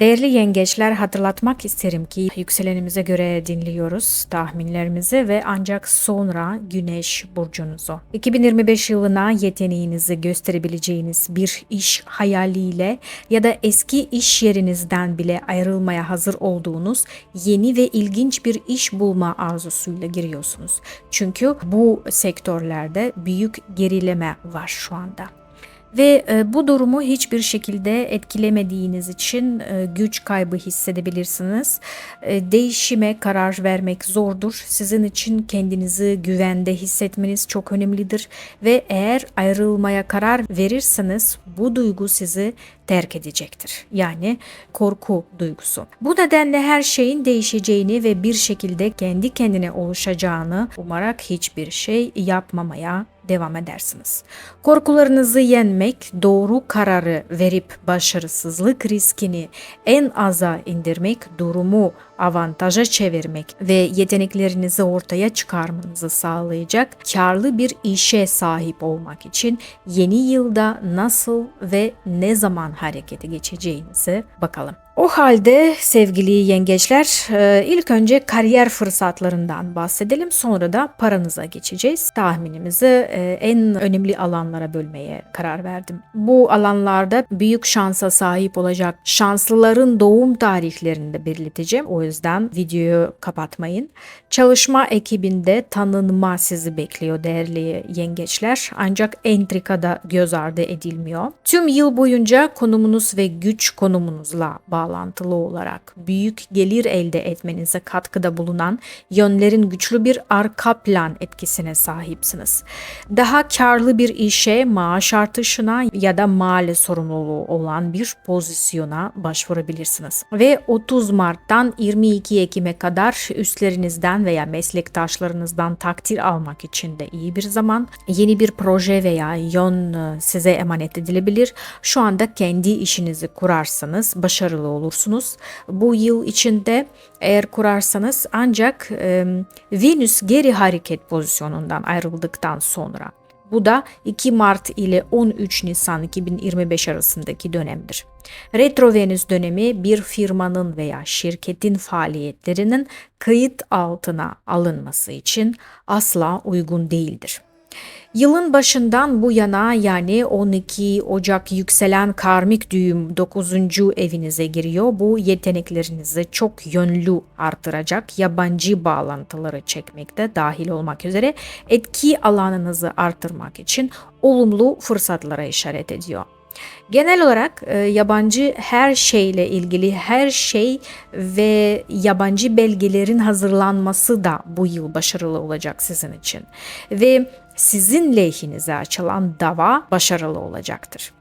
Değerli yengeçler hatırlatmak isterim ki yükselenimize göre dinliyoruz tahminlerimizi ve ancak sonra güneş burcunuzu. 2025 yılına yeteneğinizi gösterebileceğiniz bir iş hayaliyle ya da eski iş yerinizden bile ayrılmaya hazır olduğunuz yeni ve ilginç bir iş bulma arzusuyla giriyorsunuz. Çünkü bu sektörlerde büyük gerileme var şu anda. Ve e, bu durumu hiçbir şekilde etkilemediğiniz için e, güç kaybı hissedebilirsiniz. E, değişime karar vermek zordur. Sizin için kendinizi güvende hissetmeniz çok önemlidir ve eğer ayrılmaya karar verirseniz bu duygu sizi terk edecektir. Yani korku duygusu. Bu nedenle her şeyin değişeceğini ve bir şekilde kendi kendine oluşacağını umarak hiçbir şey yapmamaya devam edersiniz. Korkularınızı yenmek, doğru kararı verip başarısızlık riskini en aza indirmek, durumu avantaja çevirmek ve yeteneklerinizi ortaya çıkarmanızı sağlayacak karlı bir işe sahip olmak için yeni yılda nasıl ve ne zaman harekete geçeceğinize bakalım. O halde sevgili yengeçler e, ilk önce kariyer fırsatlarından bahsedelim sonra da paranıza geçeceğiz. Tahminimizi e, en önemli alanlara bölmeye karar verdim. Bu alanlarda büyük şansa sahip olacak şanslıların doğum tarihlerini de belirteceğim. O yüzden videoyu kapatmayın. Çalışma ekibinde tanınma sizi bekliyor değerli yengeçler. Ancak entrikada göz ardı edilmiyor. Tüm yıl boyunca konumunuz ve güç konumunuzla bağlantılı olarak büyük gelir elde etmenize katkıda bulunan yönlerin güçlü bir arka plan etkisine sahipsiniz. Daha karlı bir işe, maaş artışına ya da mali sorumluluğu olan bir pozisyona başvurabilirsiniz. Ve 30 Mart'tan 22 Ekim'e kadar üstlerinizden veya meslektaşlarınızdan takdir almak için de iyi bir zaman. Yeni bir proje veya yön e, size emanet edilebilir. Şu anda kendi işinizi kurarsanız başarılı olursunuz. Bu yıl içinde eğer kurarsanız ancak e, Venüs geri hareket pozisyonundan ayrıldıktan sonra bu da 2 Mart ile 13 Nisan 2025 arasındaki dönemdir. Retro Venüs dönemi bir firmanın veya şirketin faaliyetlerinin kayıt altına alınması için asla uygun değildir. Yılın başından bu yana yani 12 Ocak yükselen karmik düğüm 9. evinize giriyor. Bu yeteneklerinizi çok yönlü artıracak yabancı bağlantıları çekmekte dahil olmak üzere etki alanınızı artırmak için olumlu fırsatlara işaret ediyor. Genel olarak e, yabancı her şeyle ilgili her şey ve yabancı belgelerin hazırlanması da bu yıl başarılı olacak sizin için. Ve sizin lehinize açılan dava başarılı olacaktır.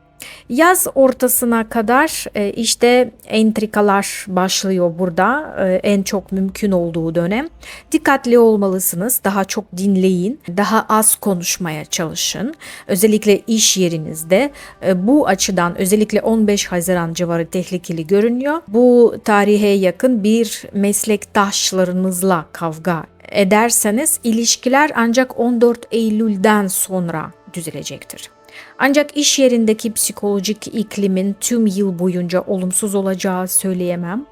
Yaz ortasına kadar e, işte entrikalar başlıyor burada e, en çok mümkün olduğu dönem. Dikkatli olmalısınız. Daha çok dinleyin. Daha az konuşmaya çalışın. Özellikle iş yerinizde e, bu açıdan özellikle 15 Haziran civarı tehlikeli görünüyor. Bu tarihe yakın bir meslektaşlarınızla kavga ederseniz ilişkiler ancak 14 Eylül'den sonra düzelecektir. Ancak iş yerindeki psikolojik iklimin tüm yıl boyunca olumsuz olacağı söyleyemem.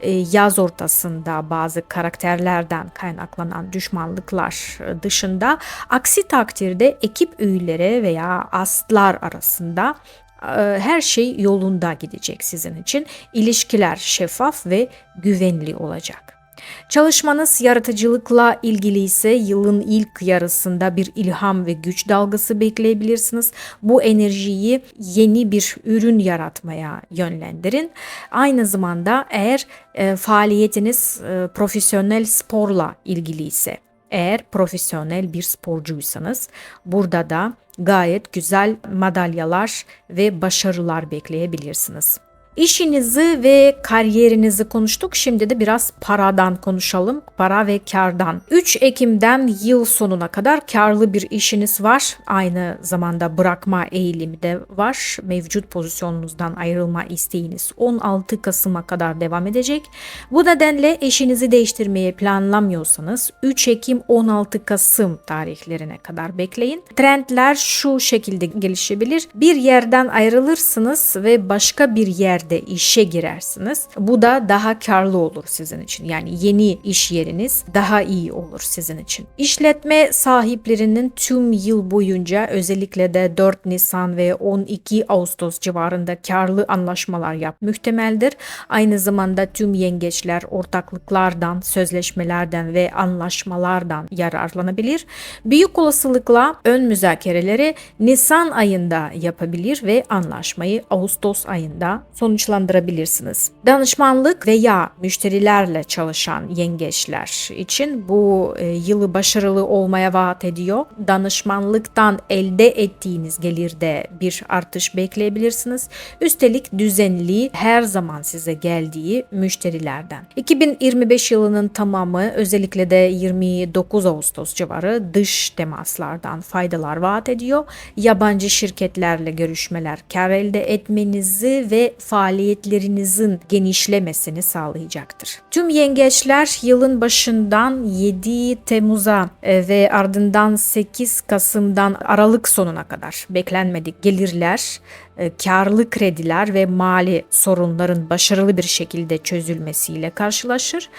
Ee, yaz ortasında bazı karakterlerden kaynaklanan düşmanlıklar dışında aksi takdirde ekip üyeleri veya astlar arasında e, her şey yolunda gidecek sizin için. İlişkiler şeffaf ve güvenli olacak. Çalışmanız yaratıcılıkla ilgili ise yılın ilk yarısında bir ilham ve güç dalgası bekleyebilirsiniz. Bu enerjiyi yeni bir ürün yaratmaya yönlendirin. Aynı zamanda eğer e, faaliyetiniz e, profesyonel sporla ilgili ise eğer profesyonel bir sporcuysanız burada da gayet güzel madalyalar ve başarılar bekleyebilirsiniz. İşinizi ve kariyerinizi konuştuk. Şimdi de biraz paradan konuşalım. Para ve kardan. 3 Ekim'den yıl sonuna kadar karlı bir işiniz var. Aynı zamanda bırakma eğilimi de var. Mevcut pozisyonunuzdan ayrılma isteğiniz 16 Kasım'a kadar devam edecek. Bu nedenle eşinizi değiştirmeyi planlamıyorsanız 3 Ekim 16 Kasım tarihlerine kadar bekleyin. Trendler şu şekilde gelişebilir. Bir yerden ayrılırsınız ve başka bir yer yerde işe girersiniz. Bu da daha karlı olur sizin için. Yani yeni iş yeriniz daha iyi olur sizin için. İşletme sahiplerinin tüm yıl boyunca özellikle de 4 Nisan ve 12 Ağustos civarında karlı anlaşmalar yap muhtemeldir. Aynı zamanda tüm yengeçler ortaklıklardan, sözleşmelerden ve anlaşmalardan yararlanabilir. Büyük olasılıkla ön müzakereleri Nisan ayında yapabilir ve anlaşmayı Ağustos ayında sonuçlandırabilirsiniz. Danışmanlık veya müşterilerle çalışan yengeçler için bu e, yılı başarılı olmaya vaat ediyor. Danışmanlıktan elde ettiğiniz gelirde bir artış bekleyebilirsiniz. Üstelik düzenli her zaman size geldiği müşterilerden. 2025 yılının tamamı özellikle de 29 Ağustos civarı dış temaslardan faydalar vaat ediyor. Yabancı şirketlerle görüşmeler kar elde etmenizi ve faaliyetlerinizin genişlemesini sağlayacaktır. Tüm yengeçler yılın başından 7 Temmuz'a e, ve ardından 8 Kasım'dan Aralık sonuna kadar beklenmedik gelirler, e, karlı krediler ve mali sorunların başarılı bir şekilde çözülmesiyle karşılaşır.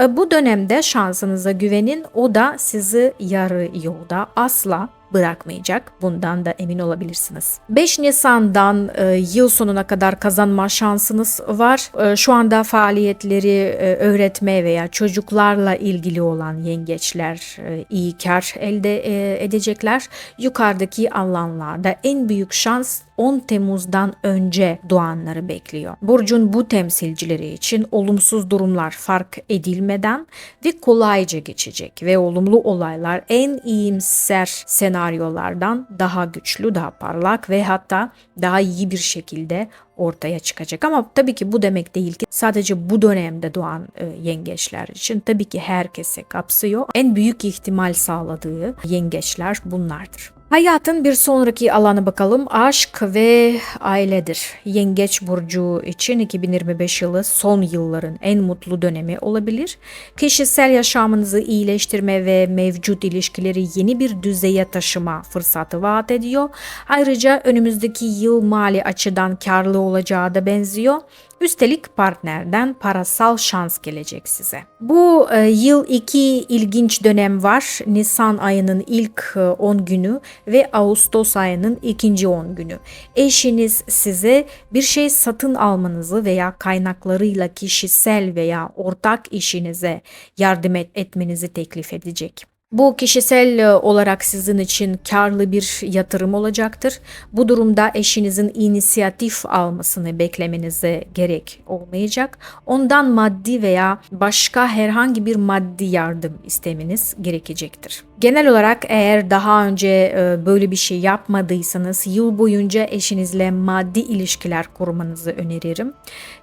E, Bu dönemde şansınıza güvenin, o da sizi yarı yolda asla bırakmayacak. Bundan da emin olabilirsiniz. 5 Nisan'dan e, yıl sonuna kadar kazanma şansınız var. E, şu anda faaliyetleri e, öğretme veya çocuklarla ilgili olan yengeçler e, iyi kar elde e, edecekler. Yukarıdaki alanlarda en büyük şans 10 Temmuz'dan önce doğanları bekliyor. Burcun bu temsilcileri için olumsuz durumlar fark edilmeden ve kolayca geçecek ve olumlu olaylar en iyimser senaryolardan daha güçlü, daha parlak ve hatta daha iyi bir şekilde ortaya çıkacak. Ama tabii ki bu demek değil ki sadece bu dönemde doğan e, yengeçler için tabii ki herkese kapsıyor. En büyük ihtimal sağladığı yengeçler bunlardır. Hayatın bir sonraki alanı bakalım. Aşk ve ailedir. Yengeç burcu için 2025 yılı son yılların en mutlu dönemi olabilir. Kişisel yaşamınızı iyileştirme ve mevcut ilişkileri yeni bir düzeye taşıma fırsatı vaat ediyor. Ayrıca önümüzdeki yıl mali açıdan karlı olacağı da benziyor. Üstelik partnerden parasal şans gelecek size. Bu e, yıl iki ilginç dönem var. Nisan ayının ilk e, 10 günü ve Ağustos ayının ikinci 10 günü. Eşiniz size bir şey satın almanızı veya kaynaklarıyla kişisel veya ortak işinize yardım et, etmenizi teklif edecek. Bu kişisel e, olarak sizin için karlı bir yatırım olacaktır. Bu durumda eşinizin inisiyatif almasını beklemenize gerek olmayacak. Ondan maddi veya başka herhangi bir maddi yardım istemeniz gerekecektir. Genel olarak eğer daha önce e, böyle bir şey yapmadıysanız yıl boyunca eşinizle maddi ilişkiler kurmanızı öneririm.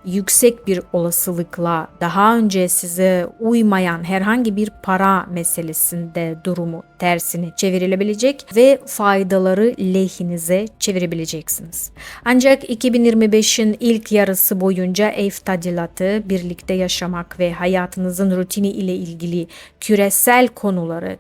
Yüksek bir olasılıkla daha önce size uymayan herhangi bir para meselesinde durumu tersini çevrilebilecek ve faydaları lehinize çevirebileceksiniz. Ancak 2025'in ilk yarısı boyunca ev tadilatı, birlikte yaşamak ve hayatınızın rutini ile ilgili küresel konuları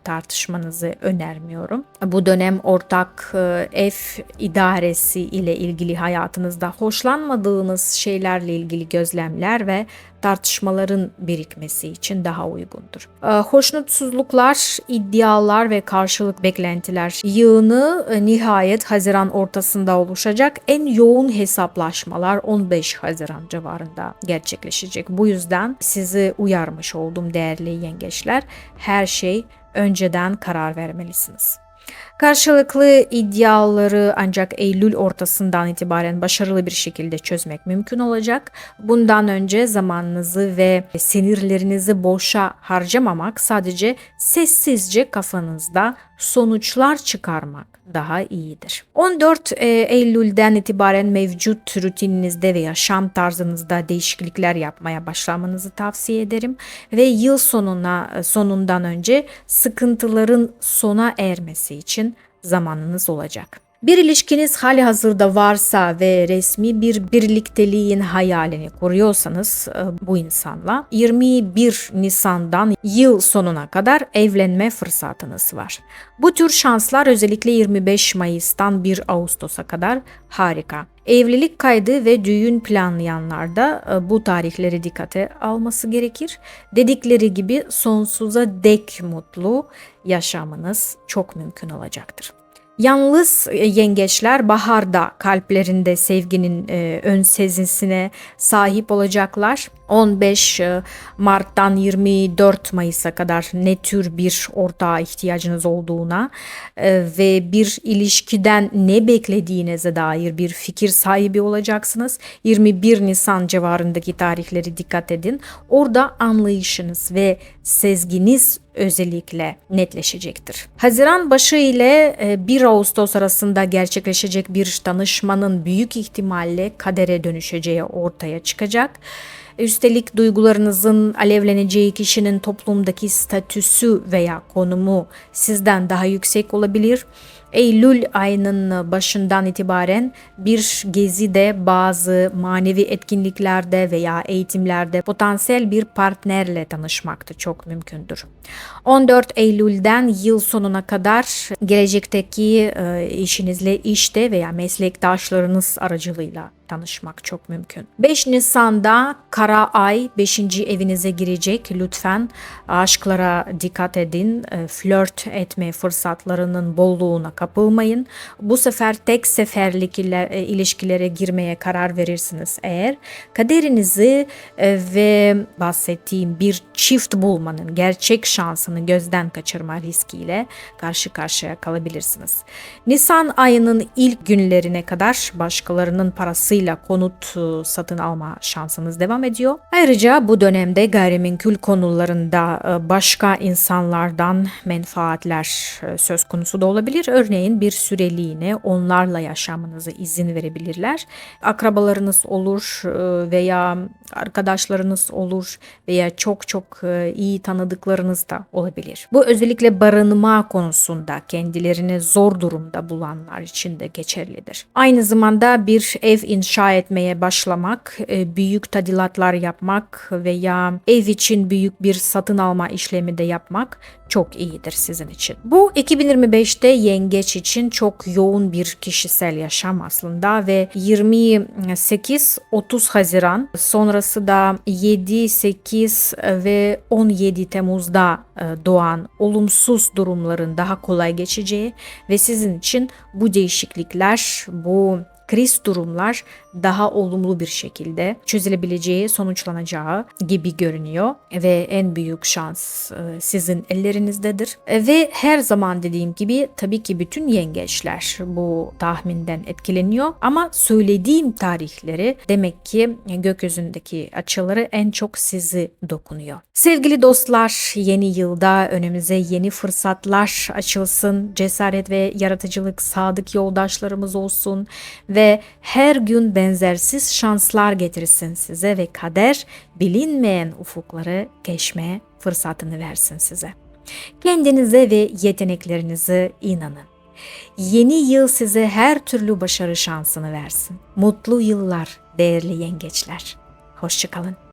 tartışmanızı önermiyorum. Bu dönem ortak e, ev idaresi ile ilgili hayatınızda hoşlanmadığınız şeylerle ilgili gözlemler ve tartışmaların birikmesi için daha uygundur. Ee, Hoşnutsuzluklar, iddialar ve karşılık beklentiler yığını e, nihayet Haziran ortasında oluşacak. En yoğun hesaplaşmalar 15 Haziran civarında gerçekleşecek. Bu yüzden sizi uyarmış oldum değerli yengeçler. Her şey önceden karar vermelisiniz. Karşılıklı iddiaları ancak Eylül ortasından itibaren başarılı bir şekilde çözmek mümkün olacak. Bundan önce zamanınızı ve sinirlerinizi boşa harcamamak sadece sessizce kafanızda sonuçlar çıkarmak daha iyidir. 14 e, Eylül'den itibaren mevcut rutininizde ve yaşam tarzınızda değişiklikler yapmaya başlamanızı tavsiye ederim ve yıl sonuna e, sonundan önce sıkıntıların sona ermesi için zamanınız olacak. Bir ilişkiniz hali hazırda varsa ve resmi bir birlikteliğin hayalini kuruyorsanız e, bu insanla 21 Nisan'dan yıl sonuna kadar evlenme fırsatınız var. Bu tür şanslar özellikle 25 Mayıs'tan 1 Ağustos'a kadar harika. Evlilik kaydı ve düğün planlayanlar da e, bu tarihleri dikkate alması gerekir. Dedikleri gibi sonsuza dek mutlu yaşamınız çok mümkün olacaktır. Yalnız e, yengeçler baharda kalplerinde sevginin e, ön sezisine sahip olacaklar. 15 e, Mart'tan 24 Mayıs'a kadar ne tür bir ortağa ihtiyacınız olduğuna e, ve bir ilişkiden ne beklediğinize dair bir fikir sahibi olacaksınız. 21 Nisan civarındaki tarihleri dikkat edin. Orada anlayışınız ve sezginiz özellikle netleşecektir. Haziran başı ile 1 Ağustos arasında gerçekleşecek bir tanışmanın büyük ihtimalle kadere dönüşeceği ortaya çıkacak. Üstelik duygularınızın alevleneceği kişinin toplumdaki statüsü veya konumu sizden daha yüksek olabilir. Eylül ayının başından itibaren bir gezide bazı manevi etkinliklerde veya eğitimlerde potansiyel bir partnerle tanışmak da çok mümkündür. 14 Eylül'den yıl sonuna kadar gelecekteki e, işinizle işte veya meslektaşlarınız aracılığıyla tanışmak çok mümkün. 5 Nisan'da kara ay 5. evinize girecek. Lütfen aşklara dikkat edin. E, flört etme fırsatlarının bolluğuna kapılmayın. Bu sefer tek seferlik e, ilişkilere girmeye karar verirsiniz eğer. Kaderinizi e, ve bahsettiğim bir çift bulmanın gerçek şansını gözden kaçırma riskiyle karşı karşıya kalabilirsiniz. Nisan ayının ilk günlerine kadar başkalarının parasıyla konut satın alma şansınız devam ediyor. Ayrıca bu dönemde gayrimenkul konularında başka insanlardan menfaatler söz konusu da olabilir. Örneğin bir süreliğine onlarla yaşamanıza izin verebilirler. Akrabalarınız olur veya arkadaşlarınız olur veya çok çok iyi tanıdıklarınız da olabilir. Bu özellikle barınma konusunda kendilerini zor durumda bulanlar için de geçerlidir. Aynı zamanda bir ev inşa etmeye başlamak, büyük tadilatlar yapmak veya ev için büyük bir satın alma işlemi de yapmak çok iyidir sizin için. Bu 2025'te yengeç için çok yoğun bir kişisel yaşam aslında ve 28-30 Haziran sonrası da 7, 8 ve 17 Temmuz'da e, doğan olumsuz durumların daha kolay geçeceği ve sizin için bu değişiklikler, bu kriz durumlar daha olumlu bir şekilde çözülebileceği, sonuçlanacağı gibi görünüyor ve en büyük şans e, sizin ellerinizdedir. E, ve her zaman dediğim gibi tabii ki bütün yengeçler bu tahminden etkileniyor ama söylediğim tarihleri demek ki gökyüzündeki açıları en çok sizi dokunuyor. Sevgili dostlar, yeni yılda önümüze yeni fırsatlar açılsın. Cesaret ve yaratıcılık sadık yoldaşlarımız olsun ve her gün benzersiz şanslar getirsin size ve kader bilinmeyen ufukları geçmeye fırsatını versin size. Kendinize ve yeteneklerinize inanın. Yeni yıl size her türlü başarı şansını versin. Mutlu yıllar değerli yengeçler. Hoşçakalın.